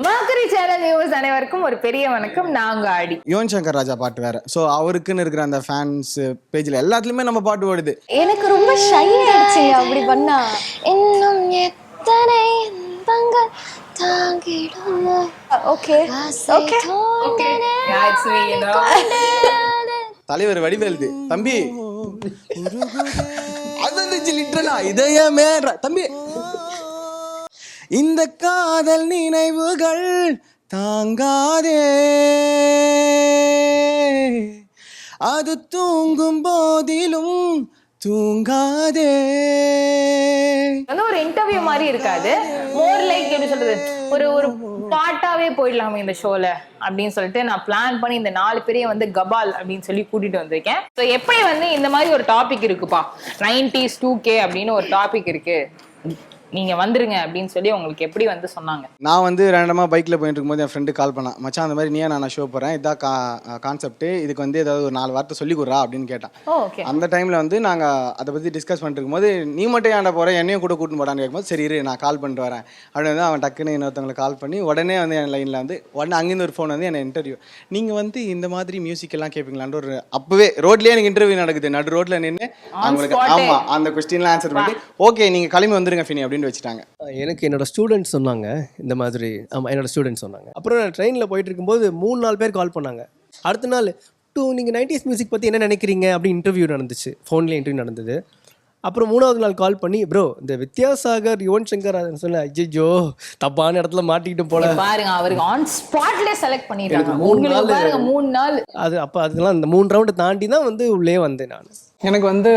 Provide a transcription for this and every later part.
மர்கரி channel viewers அனைவருக்கும் ஒரு பெரிய வணக்கம். நாங்க ஆடி. யுவன் சங்கர் ராஜா பாட்டு வேற. ஸோ அவருக்குன்னு இருக்கிற அந்த ஃபேன்ஸ் பேஜில் எல்லாத்துலேயுமே நம்ம பாட்டு ஓடுது. எனக்கு ரொம்ப ஷை ஆயிடுச்சுங்க அப்படி பண்ணா. இன்னும் எத்தனை இன்பங்கள் தாங்கிடுமோ. ஓகே. ஓகே. தலைவர் வடிவேலுது. தம்பி. அது லிட்டரலா இதயமே தம்பி. இந்த காதல் நினைவுகள் தாங்காதே. அது தூங்கும் போதிலும் தூங்காதே. வந்து ஒரு இன்டர்வியூ மாதிரி இருக்காது. மோர் லைக் எப்படி சொல்றது? ஒரு ஒரு பாட்டாவே போயிடலாமே இந்த ஷோல அப்படின்னு சொல்லிட்டு நான் பிளான் பண்ணி இந்த நாலு பேரையும் வந்து கபால் அப்படின்னு சொல்லி கூட்டிட்டு வந்திருக்கேன். ஸோ எப்படி வந்து இந்த மாதிரி ஒரு டாபிக் இருக்குப்பா? நைன்டிஸ் டூ கே அப்படின்னு ஒரு டாபிக் இருக்கு. நீங்க வந்துருங்க அப்படின்னு சொல்லி உங்களுக்கு எப்படி வந்து சொன்னாங்க? நான் வந்து ரேண்டமாக பைக்கில் போயிட்டு இருக்கும்போது என் ஃப்ரெண்டு கால் பண்ணான் மச்சான் அந்த மாதிரி நீயே? நான் ஷோ போகிறேன் இதான் கா கான்செப்ட் இதுக்கு வந்து ஏதாவது ஒரு நாலு வார்த்தை சொல்லி கொடுறா? அப்படின்னு கேட்டான். அந்த டைமில் வந்து நாங்கள் அதை பற்றி டிஸ்கஸ் பண்ணிட்டு இருக்கும்போது நீ மட்டும் ஏன்டா போகிற என்னையும் கூட கூட்டின்னு போடான்னு கேட்கும்போது சரி இரு நான் கால் பண்ணிட்டு வரேன். அப்படின்னு வந்து அவன் டக்குன்னு இன்னொருத்தவங்களை கால் பண்ணி உடனே வந்து என் லைனில் வந்து உடனே அங்கேருந்து ஒரு ஃபோன் வந்து என்னை இன்டர்வியூ நீங்கள் வந்து இந்த மாதிரி மியூசிக் எல்லாம் கேட்பீங்களான்னு ஒரு அப்போவே ரோட்லேயே எனக்கு இன்டர்வியூ நடக்குது. நடு ரோட்டில் நின்று அவங்களுக்கு. ஆமாம் அந்த கொஸ்டின்லாம் ஆன்சர் பண்ணி ஓகே நீங்கள் கிளம்பி வந்துருங்க ஃபினி அப்படின்னு வச்சுட்டாங்க. எனக்கு என்னோட ஸ்டூடெண்ட்ஸ் சொன்னாங்க இந்த மாதிரி ஆமாம் என்னோட ஸ்டூடெண்ட்ஸ் சொன்னாங்க. அப்புறம் நான் ட்ரெயினில் போயிட்டு இருக்கும்போது மூணு நாலு பேர் கால் பண்ணாங்க. அடுத்த நாள் டூ நீங்கள் நைன்டிஸ் மியூசிக் பற்றி என்ன நினைக்கிறீங்க? அப்படி இன்டர்வியூ நடந்துச்சு. ஃபோன்லேயே இன்டர்வியூ நடந்தது. அப்புறம் மூணாவது நாள் கால் பண்ணி ப்ரோ இந்த வித்யாசாகர் யுவன் சங்கர் சொன்ன ஐயோ தப்பான இடத்துல மாட்டிக்கிட்டு போல. பாருங்க அவருக்கு ஆன் ஸ்பாட்ல செலக்ட் பண்ணிடுறாங்க. மூணு நாள் பாருங்க மூணு நாள். அது அப்போ அதெல்லாம் இந்த மூணு ரவுண்டை தாண்டி தான் வந்து உள்ளே வந்தேன் நான். எனக்கு வந்து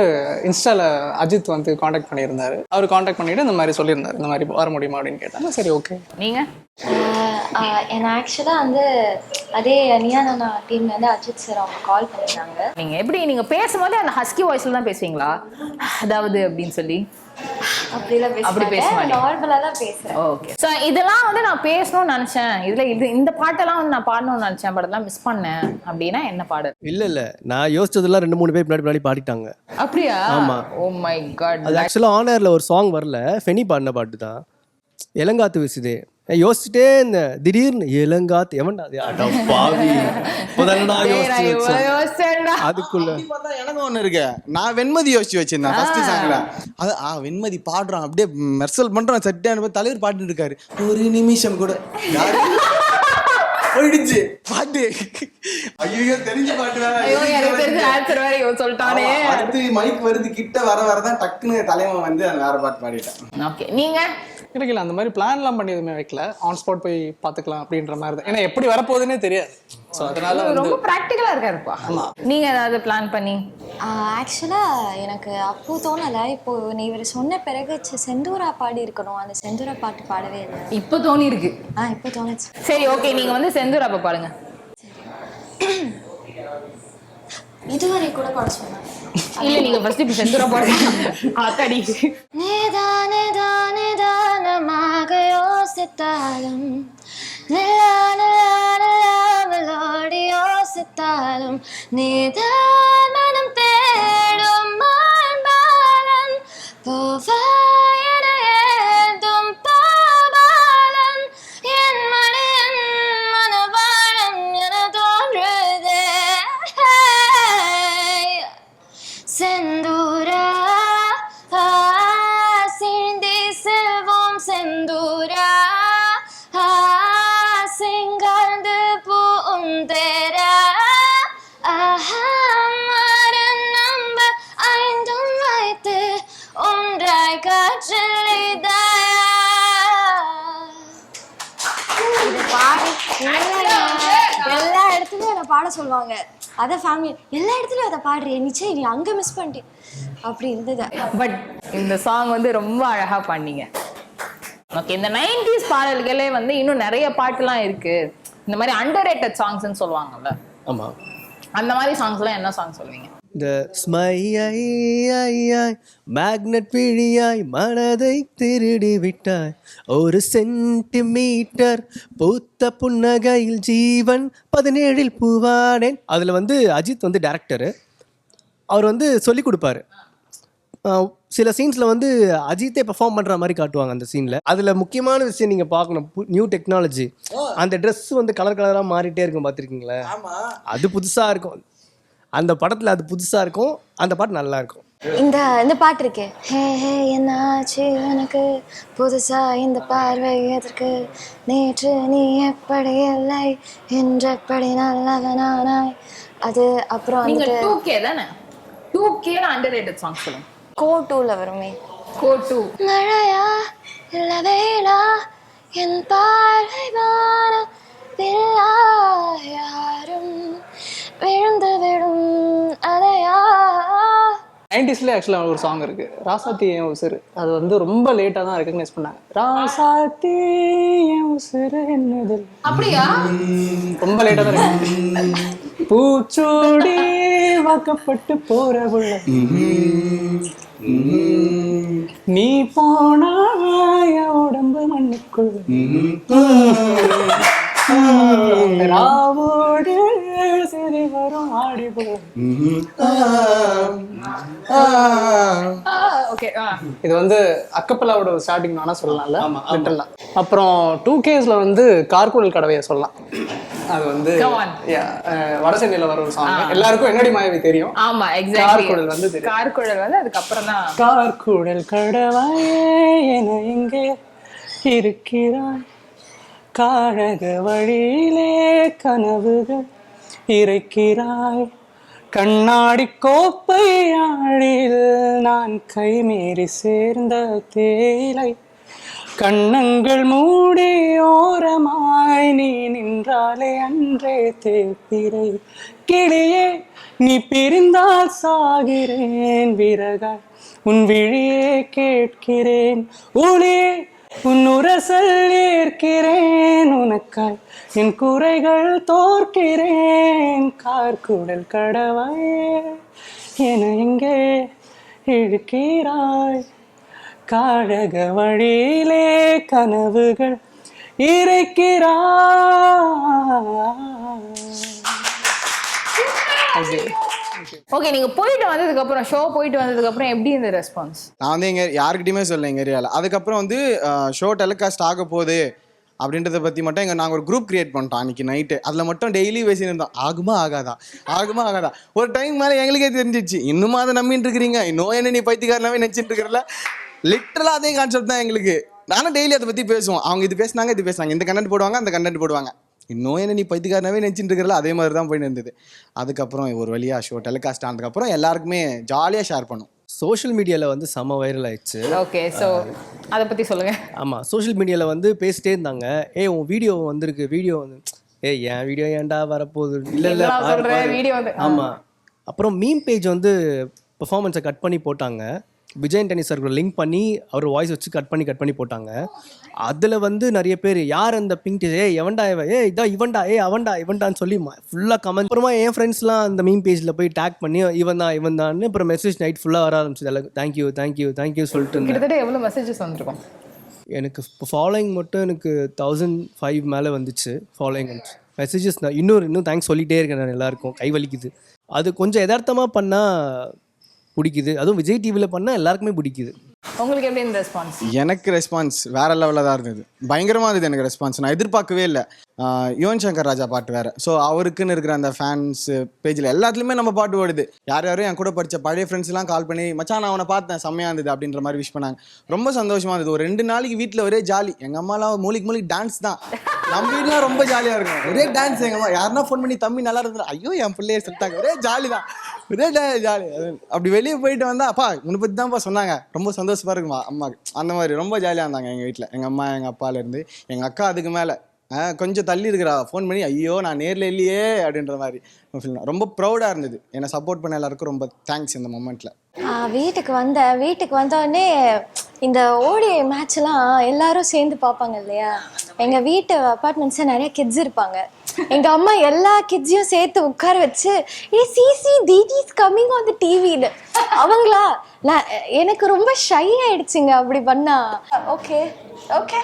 இன்ஸ்டால அஜித் வந்து காண்டாக்ட் பண்ணியிருந்தாரு. அவர் காண்டாக்ட் பண்ணிட்டு இந்த மாதிரி சொல்லியிருந்தாரு. இந்த மாதிரி வர முடியுமா அப்படின்னு கேட்டாங்க. சரி ஓகே நீங்க? என்ன ஆக்சுவலாக வந்து அதே நியா நானா டீம்ல இருந்து அஜித் சார் அவங்க கால் பண்ணியிருந்தாங்க நீங்க எப்படி நீங்க பேசும்போது அந்த ஹஸ்கி வாய்ஸ்ல தான் பேசுவீங்களா? அதாவது அப்படின்னு சொல்லி. அப்படி பேச ஓகே ஸோ இதெல்லாம் வந்து நான் பேசணும்னு நினைச்சேன். இதுல இது இந்த பாட்டெல்லாம் வந்து நான் பாடணும்னு நினைச்சேன். பட் மிஸ் பண்ணேன். அப்படின்னா என்ன பாடல் இல்லை இல்லை. நான் யோசிச்சதெல்லாம் ரெண்டு மூணு பேர் முன்னாடி முன்னாடி பாடிட்டாங்க. அப்படியா? ஆமா. ஓ மை காட் அது ஆக்சுவலாக ஆனரில் ஒரு சாங் வரல. ஃபெனி பாடின பாட்டு தான். இளங்காத்து வீசுதே. நான் யோசிச்சுட்டே இந்த திடீர்னு இளங்காத்து எவன்டா அது? அட பாவி. இப்போதானடா யோசிச்சு வச்சேன். அதுக்குள்ள. பார்த்தா எனக்கு ஒன்று இருக்கு. நான் வெண்மதி யோசிச்சு வச்சிருந்தேன் ஃபர்ஸ்ட் சாங்ல அது ஆ வெண்மதி பாடுறான். அப்படியே மெர்சல் பண்றான் சட்டியான தலைவர் பாட்டு இருக்காரு. ஒரு நிமிஷம் கூட. யாரு? போயிடுச்சு. பாட்டு. ஐயோ தெரிஞ்ச பாட்டு. வேற. சொல்லிட்டானே. அடுத்து மைக் வருது கிட்ட வர வரதான் டக்குன்னு தலைவன் வந்து அந்த வேற பாட்டு பாடிட்டான். ஓகே நீங்க? இல்லை இல்லை அந்த மாதிரி பிளான்லாம் பண்ணி எதுவுமே வைக்கல. ஆன் ஸ்பாட் போய் பார்த்துக்கலாம் அப்படின்ற மாதிரி தான். ஏன்னா எப்படி வரப்போகுதுன்னே தெரியாது. ஸோ அதனால வந்து ரொம்ப ப்ராக்டிக்கலா இருக்காருப்பா நீங்க ஏதாவது பிளான் பண்ணி? ஆக்சுவலாக எனக்கு அப்போ தோணலை. இப்போ நீ இவர் சொன்ன பிறகு செந்தூரா பாடி இருக்கணும். அந்த செந்தூரா பாட்டு பாடவே இல்லை. இப்போ தோணி இருக்கு ஆ இப்போ தோணுச்சு. சரி ஓகே நீங்க வந்து செந்தூர் அப்ப பாருங்க இதுவரை கூட பாட சொன்னாங்க. இல்ல நீங்க ஃபர்ஸ்ட் இப்ப செந்தூரா பாடுங்க. ஆத்தாடி. நிதான யோசித்தாலும் நிலா நிலா நிலாமலோடி யோசித்தாலும் நீதான் பாட சொல்லுவாங்க. அத ஃபேமிலி எல்லா இடத்துலயும் அதை பாடுறியே நிச்சயம் நீ அங்க மிஸ் பண்ணிட்டேன். அப்படி இருந்தது. பட் இந்த சாங் வந்து ரொம்ப அழகா பண்ணீங்க ஓகே இந்த நைன்டிஸ் பாடல்களே வந்து இன்னும் நிறைய பாட்டுலாம் இருக்கு. இந்த மாதிரி அண்டர் ரேட்டட் சாங்ஸ்னு சொல்லுவாங்கல்ல. ஆமாம் அந்த மாதிரி சாங்ஸ்லாம் என்ன சாங் சொல்லுவீங்க? இந்த ஸ்மையாய் மேக்னட் விழியாய் மனதை திருடி விட்டாய். ஒரு சென்டிமீட்டர் பூத்த புன்னகையில் ஜீவன் பதினேழில் பூவானேன். அதில் வந்து அஜித் வந்து டேரக்டரு அவர் வந்து சொல்லி கொடுப்பாரு. சில சீன்ஸில் வந்து அஜித்தே பெர்ஃபார்ம் பண்ணுற மாதிரி காட்டுவாங்க அந்த சீனில் அதில் முக்கியமான விஷயம் நீங்கள் பார்க்கணும். நியூ டெக்னாலஜி அந்த ட்ரெஸ் வந்து கலர் கலராக மாறிட்டே இருக்கும் பார்த்துருக்கீங்களா? அது புதுசாக இருக்கும். அந்த படத்தில் அது புதுசாக இருக்கும். அந்த பாட்டு நல்லா இருக்கும். இந்த இந்த பாட்டு இருக்கே. ஹே ஹே என்னாச்சு உனக்கு? புதுசா இந்த பார்வை எதற்கு? நேற்று நீ எப்படி இல்லை? என்றபடி நல்லவனானாய்? அது அப்புறம் நீங்க வந்துட்டு டூ கே தானே? டூ கேல அண்டர் ரேட்டட் சாங் சொல்லுங்க. கோ டூல வருமே. கோ டூ. மழையா இல்ல வேளா என் பார்வை வானம் நைன்டிஸ்லேயே ஆக்சுவலாக ஒரு சாங் இருக்கு. ராசாத்தி என் உசுறு? அது வந்து ரொம்ப லேட்டாக தான் ரெக்கக்னைஸ் பண்ணாங்க. ராசாத்தி என் உசுறு என்னது அப்படியா? ரொம்ப லேட்டாக தான் இருக்கு பூச்சூடி வாக்கப்பட்டு போற புள்ள நீ போனா உடம்பு மண்ணுக்குள்ள ராவோடு சரி வரும் ஆடி போ ஓகே இது வந்து அக்கப்பலாவோட ஸ்டார்டிங் வேணா சொல்லலாம்ல அப்புறம் டூ கேஸ்ல வந்து கார்குடல் கடவையை சொல்லலாம். அது வந்து வட சென்னையில வர ஒரு சாங் எல்லாருக்கும் என்னடி மாயவி தெரியும்? ஆமா எக்ஸாக்ட்லி கார்குடல் வந்து தெரியும். கார்குழல் வந்து அதுக்கப்புறம் தான். கார்குடல் கடவாயே என எங்கே இருக்கிறாய். காழக வழியிலே கனவுகள் இறைக்கிறாய் கண்ணாடி கோப்பை ஆழில் நான் கைமீறி சேர்ந்த தேயிலை. கண்ணங்கள் மூடி ஓரமாய் நீ நின்றாலே அன்றே தேப்பிரை கிளியே நீ பிரிந்தால் சாகிறேன் விறகாய். உன் விழியே கேட்கிறேன். ஒளியே உன்னுரசல் ஏற்கிறேன் உனக்காய். என் குறைகள் தோற்கிறேன். கார்குடல் கடவாய். என எங்கே இழுக்கிறாய்? காழக வழியிலே கனவுகள் இறைக்கிறாய். ஓகே நீங்க போயிட்டு வந்ததுக்கு அப்புறம் ஷோ போயிட்டு வந்ததுக்கு அப்புறம் எப்படி இந்த ரெஸ்பான்ஸ் நான் வந்து எங்க யாருக்கிட்டையுமே சொல்லல எங்க ஏரியாவில் அதுக்கப்புறம் வந்து ஷோ டெலிகாஸ்ட் ஆக போகுது அப்படின்றத பற்றி மட்டும் எங்கள் நாங்கள் ஒரு குரூப் கிரியேட் பண்ணிட்டோம் அன்றைக்கி நைட்டு அதில் மட்டும் டெய்லி பேசின்னு இருந்தோம். ஆகுமா ஆகாதா? ஆகுமா ஆகாதா? ஒரு டைம் மேலே எங்களுக்கே தெரிஞ்சிச்சு இன்னுமா அதை நம்பிட்டு இருக்கிறீங்க? இன்னும் என்ன நீ பைத்தியக்காரனாவே நினச்சிட்டு இருக்கிறல? லிட்டரலாக அதே கான்செப்ட் தான் எங்களுக்கு. நானும் டெய்லி அதை பற்றி பேசுவோம். அவங்க இது பேசுனாங்க இது பேசுனாங்க. இந்த கண்டென்ட் போடுவாங்க அந்த கண்டென்ட் போடுவாங்க. இன்னும் என்ன நீ பைத்தியக்காரனாவே நினச்சிட்டு இருக்கிறல அதே மாதிரி தான் போயிட்டு இருந்தது. அதுக்கப்புறம் ஒரு வழியாக ஷோ டெலிகாஸ்ட் ஆனதுக்கப்புறம் எல்லாருக்குமே ஜாலியாக ஷேர் பண்ணும். சோஷியல் மீடியாவில் வந்து செம வைரல் ஆயிடுச்சு. ஓகே சோ அத பத்தி சொல்லுங்க. ஆமாம் சோஷியல் மீடியாவில் வந்து பேசிட்டே இருந்தாங்க. ஏய் உன் வீடியோ வந்திருக்கு வீடியோ வந்து ஏய் என் வீடியோ ஏன்டா வரப்போகுது? இல்லை இல்லை video வந்து- ஆமாம் அப்புறம் மீம் பேஜ் வந்து பெர்ஃபார்மன்ஸை கட் பண்ணி போட்டாங்க. விஜயன் டெனி சார் லிங்க் பண்ணி அவர் வாய்ஸ் வச்சு கட் பண்ணி கட் பண்ணி போட்டாங்க. அதில் வந்து நிறைய பேர் யார் அந்த பிங்க் ஏ எவன்டா ஏ இதா இவன்டா ஏ அவன்டா இவன்டான்னு சொல்லி ஃபுல்லாக கமெண்ட் அப்புறமா என் ஃப்ரெண்ட்ஸ்லாம் அந்த மீம் பேஜில் போய் டேக் பண்ணி இவன் தான் இவன் தான் அப்புறம் மெசேஜ் நைட் ஃபுல்லாக வர ஆரம்பிச்சது. எல்லாம் தேங்க்யூ தேங்க்யூ தேங்க்யூ சொல்லிட்டு கிட்டத்தட்ட எவ்வளவு மெசேஜஸ் வந்திருக்கும்? எனக்கு இப்போ ஃபாலோயிங் மட்டும் எனக்கு தௌசண்ட் ஃபைவ் மேலே வந்துச்சு. ஃபாலோயிங் வந்துச்சு மெசேஜஸ் நான் இன்னொரு இன்னும் தேங்க்ஸ் சொல்லிகிட்டே இருக்கேன் நான் எல்லாருக்கும். கை வலிக்குது. அது கொஞ்சம் யதார்த்தமாக பண்ணால் பிடிக்குது. அதுவும் விஜய் டிவியில் பண்ணால் எல்லாருக்குமே பிடிக்குது. உங்களுக்கு எப்படி இந்த ரெஸ்பான்ஸ் எனக்கு ரெஸ்பான்ஸ் வேற லெவலில் தான் இருந்தது. பயங்கரமாக இருந்தது எனக்கு ரெஸ்பான்ஸ் நான் எதிர்பார்க்கவே இல்லை. யுவன் சங்கர் ராஜா பாட்டு வேற. ஸோ அவருக்குன்னு இருக்கிற அந்த ஃபேன்ஸ் பேஜில் எல்லாத்துலேயுமே நம்ம பாட்டு ஓடுது. யார் யாரும் என் கூட படித்த பழைய ஃப்ரெண்ட்ஸ்லாம் கால் பண்ணி மச்சான் நான் அவனை பார்த்தேன். செம்மையாக இருந்தது அப்படின்ற மாதிரி விஷ் பண்ணாங்க. ரொம்ப சந்தோஷமா இருந்தது. ஒரு ரெண்டு நாளைக்கு வீட்டில் ஒரே ஜாலி எங்கள் அம்மாலாம் மூலிக்கு மூலிக்கு டான்ஸ் தான். நம்ம வீட்லாம் ரொம்ப ஜாலியாக இருக்கும். ஒரே டான்ஸ் எங்கள் அம்மா. யாருன்னா ஃபோன் பண்ணி தம்பி நல்லா இருந்தா ஐயோ என் பிள்ளைய சொல்லிட்டாங்க ஒரே ஜாலி தான். அப்படி வெளியே போயிட்டு வந்தா அப்பா உன்னை பற்றி தான்ப்பா சொன்னாங்க. ரொம்ப சந்தோஷமா இருக்குமா? அம்மா அந்த மாதிரி ரொம்ப ஜாலியாக இருந்தாங்க எங்கள் வீட்டில் எங்கள் அம்மா எங்கள் அப்பாலேருந்து எங்கள் அக்கா அதுக்கு மேலே. கொஞ்சம் தள்ளி இருக்கிறா ஃபோன் பண்ணி ஐயோ நான் நேரில் இல்லையே அப்படின்ற மாதிரி. ரொம்ப ப்ரௌடாக இருந்தது. என்னை சப்போர்ட் பண்ண எல்லாருக்கும் ரொம்ப தேங்க்ஸ் இந்த மொமெண்ட்டில் வீட்டுக்கு வந்தேன் வீட்டுக்கு வந்தோடனே இந்த ஓடி மேட்ச்லாம் எல்லாரும் சேர்ந்து பார்ப்பாங்க இல்லையா? எங்கள் வீட்டு அப்பார்ட்மெண்ட்ஸில் நிறைய கிட்ஸ் இருப்பாங்க. எங்க அம்மா எல்லா கிட்ஸையும் சேர்த்து உட்கார வச்சு ஏ சிசி தீதி இஸ் கம்மிங் ஆன் த டிவின்னு அவங்களா நான் எனக்கு ரொம்ப ஷை ஆயிடுச்சுங்க அப்படி பண்ணா. Okay okay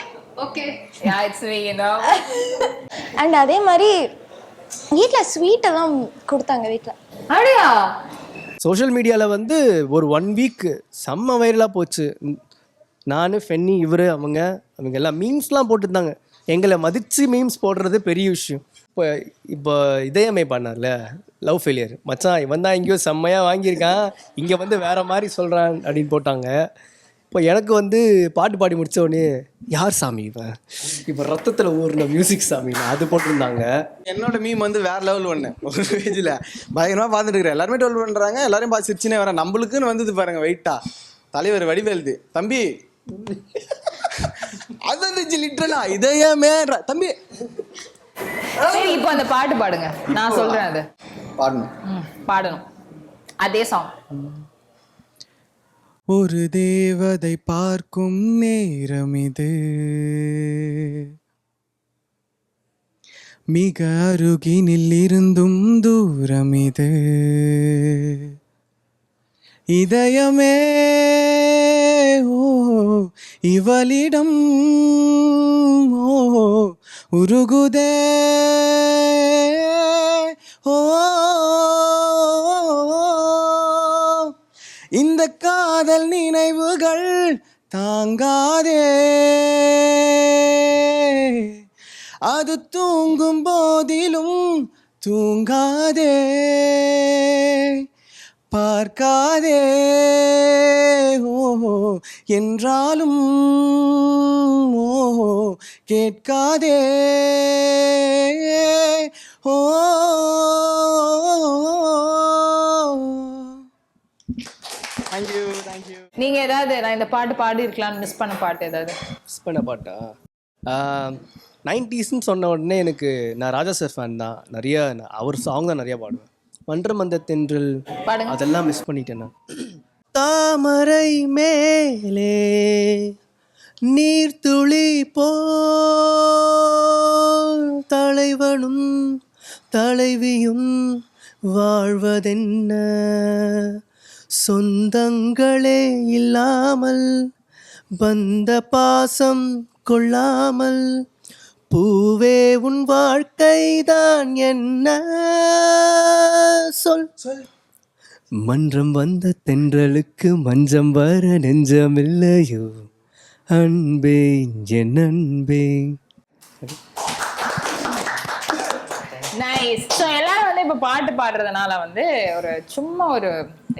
okay yeah it's me you know and அதே மாதிரி வீட்டில் ஸ்வீட் எல்லாம் கொடுத்தாங்க வீட்டில் அப்படியா? சோஷியல் மீடியாவில் வந்து ஒரு ஒன் வீக் செம்ம வைரலாக போச்சு. நான் ஃபென்னி இவர் அவங்க அவங்க எல்லாம் மீம்ஸ்லாம் போட்டுருந்தாங்க. எங்களை மதித்து மீம்ஸ் போடுறது பெரிய விஷயம். இப்போ இப்போ இதயமே பண்ணார்ல லவ் ஃபெயிலியர் மச்சான் இவன் தான் எங்கேயோ செம்மையாக வாங்கியிருக்கான். இங்கே வந்து வேற மாதிரி சொல்கிறான் அப்படின்னு போட்டாங்க. இப்போ எனக்கு வந்து பாட்டு பாடி முடிச்ச உடனே யார் சாமி இவன்? இப்போ ரத்தத்தில் ஊறின மியூசிக் சாமி அது போட்டிருந்தாங்க. என்னோட மீம் வந்து வேற லெவல் ஒன்று ஒரு பேஜில் பயங்கரமாக பார்த்துட்டு இருக்கிறேன். எல்லாருமே டுவெல் பண்ணுறாங்க எல்லாரும் பார்த்து சிரிச்சுனே வரேன் நம்மளுக்குன்னு வந்தது பாருங்க வெயிட்டா தலைவர் வடிவேலுது. தம்பி. அது வந்துச்சு லிட்ரலா இதயமே தம்பி. இப்போ அந்த பாட்டு பாடுங்க. நான் சொல்றேன் அது. பாடணும். பாடணும். அதே சாங் ஒரு தேவதை பார்க்கும் நேரம் இது. மிக அருகினில் இருந்தும் தூரம் இது. இதயமே ஓ இவளிடம் ஓ உருகுதே. ஓ இந்த காதல் நினைவுகள் தாங்காதே. அது தூங்கும் போதிலும் தூங்காதே. பார்க்காதே. ஓ என்றாலும் ஓ. கேட்காதே. ஓ. தேங்க்யூ தேங்க்யூ நீங்க ஏதாவது நான் இந்த பாட்டு பாடி இருக்கலாம் மிஸ் பண்ண பாட்டு ஏதாவது? மிஸ் பண்ண பாட்டா? நைன்டிஸ்ன்னு சொன்ன உடனே எனக்கு நான் ராஜா சார் ஃபேன் தான். நிறைய நான் அவர் சாங் தான் நிறைய பாடுவேன். மன்றம் அந்த தென்றல். அதெல்லாம் மிஸ் பண்ணிட்டேன் நான். தாமரை மேலே நீர்த்துளி போ தலைவனும் தலைவியும் வாழ்வதென்ன? சொந்தங்களே இல்லாமல் பந்த பாசம் கொள்ளாமல் பூவே உன் வாழ்க்கைதான் என்ன? சொல். சொல். மன்றம் வந்த தென்றலுக்கு மஞ்சம் வர நெஞ்சமில்லையோ? அன்பே என் அன்பே. நைஸ் ஸோ எல்லாரும் வந்து இப்போ பாட்டு பாடுறதுனால வந்து ஒரு சும்மா ஒரு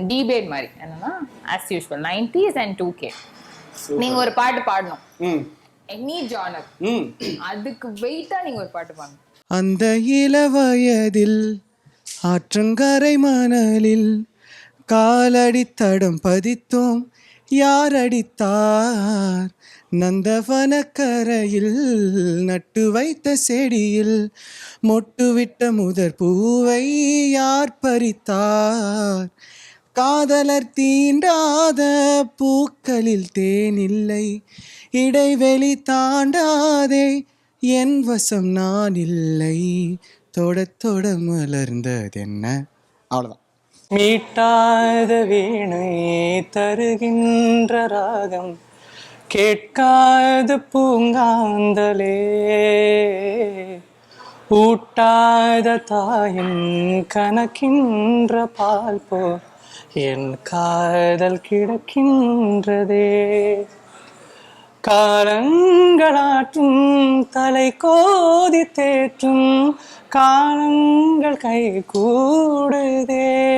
டிபேட் மாதிரி. என்னன்னா as usual nineties and two K நீங்க ஒரு பாட்டு பாடணும். ம். எனி ஜானர் ம். அதுக்கு வெயிட்டா நீங்க ஒரு பாட்டு பாடணும். அந்த இளவயதில் ஆற்றங்கரை மணலில் காலடி தடம் பதித்தோம். யார் அடித்தார்? நந்தவனக்கரையில் நட்டு வைத்த செடியில் மொட்டுவிட்ட முதற் பூவை யார் பறித்தார்? காதலர் தீண்டாத பூக்களில் தேனில்லை இடைவெளி தாண்டாதே என் வசம் நான் இல்லை. தொட தொட மலர்ந்ததென்ன? அவ்வளோதான் மீட்டாத வீணை தருகின்ற ராகம். கேட்காது பூங்காந்தலே. ஊட்டாத தாயின் கணக்கின்ற பால் போ என் காதல் கிடக்கின்றதே. காலங்களாற்றும் தலை கோதி தேற்றும் காலங்கள் கை கூடுதே.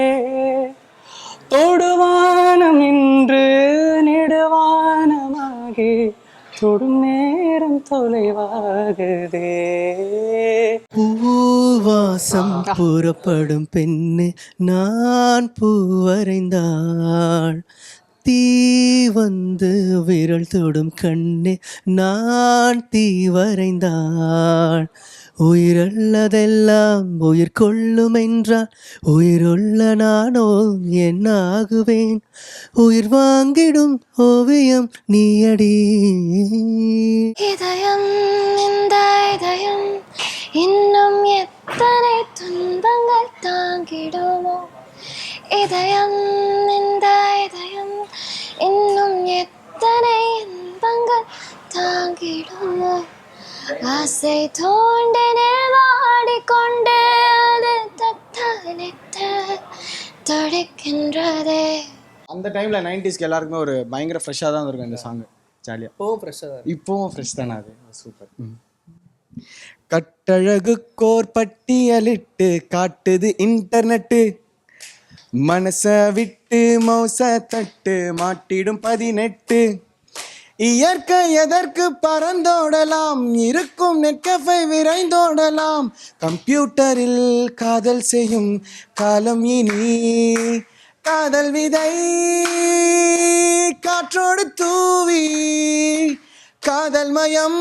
தொடுவானம் இன்று நெடுவானம் நெடுவானமாகி தொடும் நேரம் தொலைவாகுதே. பூவாசம் புறப்படும் பெண்ணு நான் பூவரைந்தாள் தீ வந்து விரல் தொடும் கண்ணு நான் தீ வரைந்தாள். உயிரல்லதெல்லாம் உயிர் கொள்ளும் என்றால் உயிருள்ள நானோ என்னாகுவேன்? உயிர் வாங்கிடும் ஓவியம் நீயடி. இதயம் இந்த இதயம் இன்னும் எத்தனை துன்பங்கள் தாங்கிடுமோ? இதயம் இந்த இதயம் இன்னும் எத்தனை இன்பங்கள் தாங்கிடுமோ? ஆசை தோண்டினில் வாடிக்கொண்டு அது தத்தளித்த துடிக்கின்றதே. அந்த டைமில் நைன்டிஸ்க்கு எல்லாருக்குமே ஒரு பயங்கர ஃப்ரெஷ்ஷாக தான் இருக்கும் இந்த சாங் ஜாலியாக ஓ ஃப்ரெஷ்ஷாக இப்போவும் ஃப்ரெஷ் தானே அது. சூப்பர் கட்டழகு கோர் பட்டியலிட்டு காட்டுது இன்டர்நெட்டு மனச விட்டு மௌச தட்டு மாட்டிடும் பதினெட்டு. இயற்கை எதற்கு பறந்தோடலாம்? இருக்கும் நெட்கஃபை விரைந்தோடலாம். கம்ப்யூட்டரில் காதல் செய்யும் காலம் இனி. காதல் விதை காற்றோடு தூவி. காதல் மயம்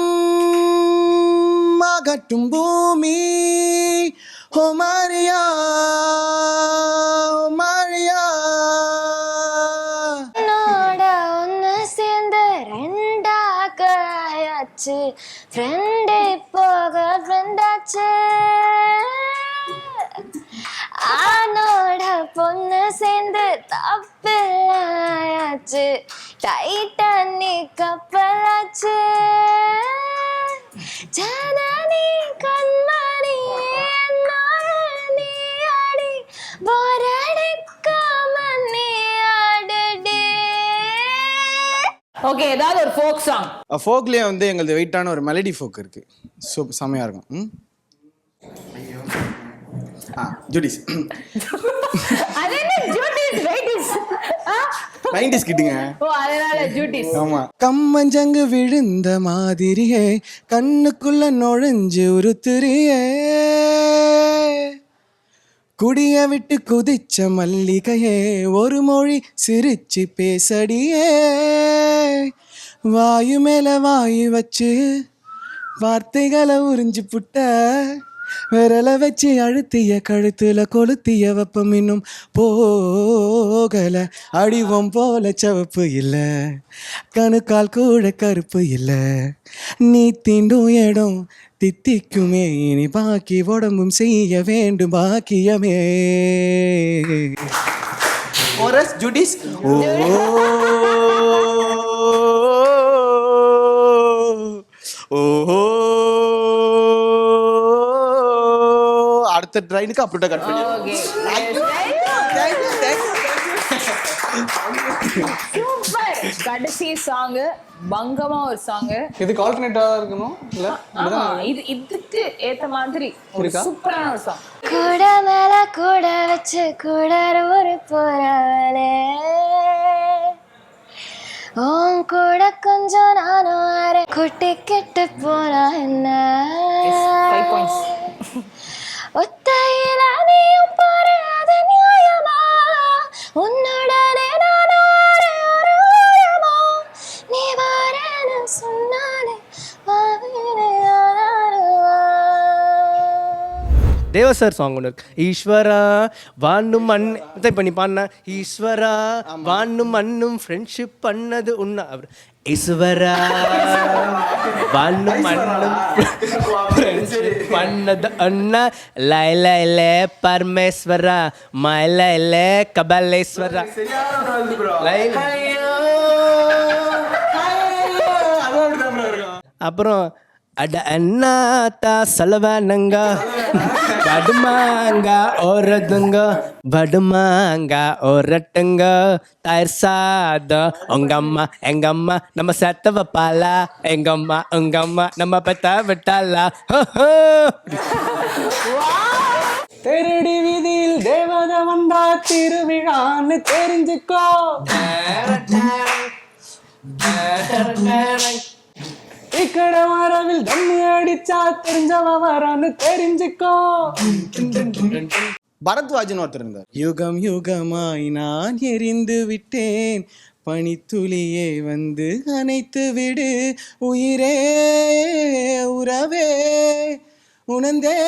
ஆகட்டும் பூமி. ஓ மாரியா. ஆயாச்சு ஃப்ரெண்டு போக ஃப்ரெண்டாச்சு ஆனோட பொண்ணு சேர்ந்து தப்பில்லாயாச்சு டைட்டானிக் கப்பலாச்சு. ஜனனி கண்மணியே ஓகே ஏதாவது ஒரு ஃபோக் சாங் ஃபோக்லேயே வந்து எங்களது வெயிட்டான ஒரு மெலடி ஃபோக் இருக்கு. சூ செம்மையாக இருக்கும். ம்? ஆ ஜூடிஸ் அது என்ன ஜூட்டிஸ் வெயிட்டிஸ் நைன்டிஸ் கிட்டுங்க. ஓ அதனால ஜூட்டிஸ் ஆமா. கம்மஞ்சங்கு விழுந்த மாதிரியே கண்ணுக்குள்ள நுழைஞ்சு உருத்துறியே. குடிய விட்டு குதிச்ச மல்லிகையே ஒரு மொழி சிரிச்சு பேசடியே. வாயு மேல வாயு வச்சு வார்த்தைகளை உறிஞ்சு புட்ட விரல வச்சு அழுத்திய கழுத்துல கொளுத்திய வெப்பம் இன்னும் போகல. அடிவம் போல சவப்பு இல்ல கணுக்கால் கூட கருப்பு இல்ல. நீ தீண்டும் இடம் தித்திக்குமே இனி பாக்கி உடம்பும் செய்ய வேண்டும் பாக்கியமே. Chorus, Judis. ஓ. அடுத்த ட்ரைனுக்கு அப்படிட்ட கட் பண்ணி சூப்பர் கடைசி சாங் பங்கமா ஒரு சாங் இதுக்கு ஆல்டர்னேட்டாக இருக்கணும் இல்லை? ஆமா. இது இதுக்கு ஏத்த மாதிரி ஒரு? சூப்பரான ஒரு சாங் கூட மேல கூட வச்சு கூட ஒரு போறவளே. உன் கூட கொஞ்சம் நானும் அரை குட்டி கெட்டு போனா என்ன? ஒத்தையில நீயும் நியாயமா உன்னுடனே ஓரமா நீ வரேன்னு சொன்னாலே தேவா சார் சாங் ஒன்று இருக்கு. ஈஸ்வரா வாண்ணும் மண் இதை பண்ணி பாடின ஈஸ்வரா வாண்ணும் மண்ணும் ஃப்ரெண்ட்ஷிப் பண்ணது உன்ன அவர் ஈஸ்வரா வாண்ணும் மண்ணும் பண்ணது அண்ணா. லைல இல்ல பரமேஸ்வரா. மயில இல்ல கபலேஸ்வரா. அப்புறம் அட அண்ணாத்தா செலவானங்க. படுமாங்க ஓரதுங்க படுமாங்க ஓரட்டுங்க தயிர் சாதம் உங்க அம்மா எங்க அம்மா நம்ம செத்த வைப்பாளா எங்க அம்மா உங்க அம்மா நம்ம பெத்த விட்டாளா. தேரடி வீதியில் தேவதை வந்தா திருவிழான்னு தெரிஞ்சுக்கோ இக்கட வரவில் தம்மு அடிச்சா தெரிஞ்சவ வரான்னு தெரிஞ்சுக்கோ. பரத்வாஜன் ஒருத்தர் இருந்தார். யுகம் யுகமாய் நான் எரிந்து விட்டேன். பனித்துளியே வந்து அணைத்து விடு. உயிரே உறவே உணர்ந்தே.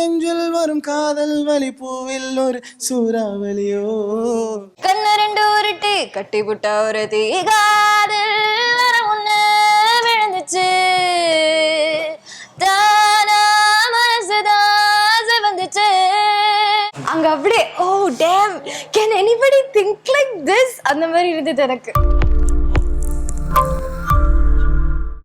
நெஞ்சில் வரும் காதல் வலி பூவில் ஒரு சூறாவளியோ? கண்ணு ரெண்டு உருட்டு கட்டி புட்ட ஒரு தீகாதல் வர ஒண்ணு விழுந்துச்சு. தானா மனசுதான் சிவந்துச்சு. அங்க அப்படியே ஓ damn can anybody think like this அந்த மாதிரி இருந்தது எனக்கு.